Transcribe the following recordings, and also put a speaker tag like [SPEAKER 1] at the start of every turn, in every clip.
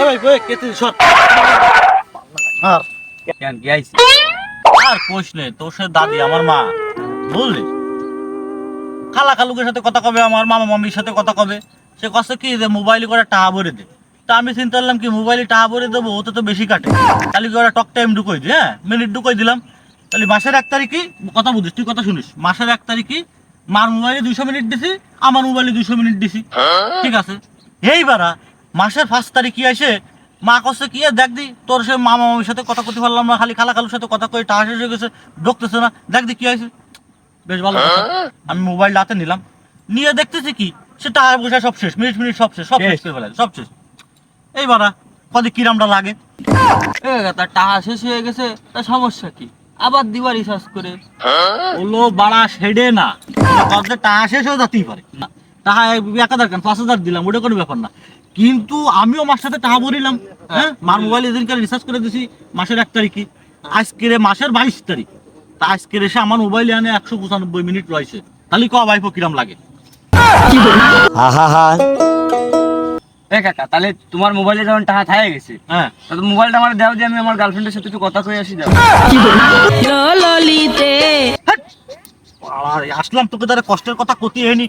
[SPEAKER 1] এ ভাই কই কেতে সর। আর
[SPEAKER 2] কেন কি আইছে? আর কোষ নেই তোর সাথে দাদি আমার মা। বুঝলি খালা খালুকের সাথে কথা কবে আমার মামা মামির সাথে কথা কবে? সে কষ্ট কি যে মোবাইল করে টাকা ভরে দে। তা আমি চিন্তা করলাম কি মোবাইলে টাকা ভরে দেবো ওতে তো বেশি কাটে। খালি কি ওরা টক টাইম ঢুকোই দি হ্যাঁ? মিনিট ঢুকোই দিলাম। তাহলে মাসের এক তারিখই কথা বুঝিস তুই কথা শুনিস। মাসের এক তারিখই মার মোবাইলে দুইশো মিনিট দিছি আমার মোবাইলে দুইশো মিনিট দিছি। ঠিক আছে? এইবারা মাসের ফার্স্ট তারিখ কি আসে? মা কষ্ট কি দেখ দি তোর সে মামা মামির সাথে কথা করতে পারলাম না খালি খালা খালুর সাথে কথা কই শেষ হয়ে গেছে ঢুকতেছে না। দেখ দি কি আছে বেশ ভালো আমি মোবাইল হাতে নিলাম। নিয়ে দেখতেছি কি সে টাকা পয়সা সব শেষ মিনিট মিনিট সব শেষ সব শেষ। করে ফেলে সব শেষ। এইবারা কদি কিরামটা লাগে?
[SPEAKER 3] তার টাকা শেষ হয়ে গেছে তার সমস্যা কি? আবার দিবা রিচার্জ করে।
[SPEAKER 2] ওলো বাড়া সেডে না। টাকা শেষ হয়ে যেতেই পারে। না, এক- হাজার কেন? পাঁচ হাজার দিলাম ওটা কোনো ব্যাপার না। কিন্তু আমিও মার সাথে টাকা ভরিলাম হ্যাঁ? মার মোবাইলে এদিনকে রিচার্জ করে দিছি মাসের এক তারিখে। আজকের মাসের বাইশ তারিখ। তা আজকের এসে আমার মোবাইলে আনে একশো পঁচানব্বই মিনিট রয়েছে। তাহলে ক ভাইপো কিরাম লাগে?
[SPEAKER 3] এ কাকা তাহলে তোমার মোবাইলে যখন টাকা থাকে গেছে
[SPEAKER 2] হ্যাঁ।
[SPEAKER 3] তা মোবাইলটা আমার দাও দিয়ে আমি আমার গার্লফ্রেন্ডের সাথে একটু কথা কয়ে আসি দাও
[SPEAKER 4] ললিতে
[SPEAKER 2] আর আসলাম তোকে তারা কষ্টের কথা কতি হয়নি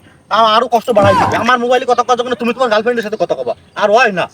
[SPEAKER 2] আরও কষ্ট বাড়াই দিবে। আমার মোবাইলে কথা কথা যখন তুমি তোমার গার্লফ্রেন্ডের সাথে কথা কবা। আর হয় না।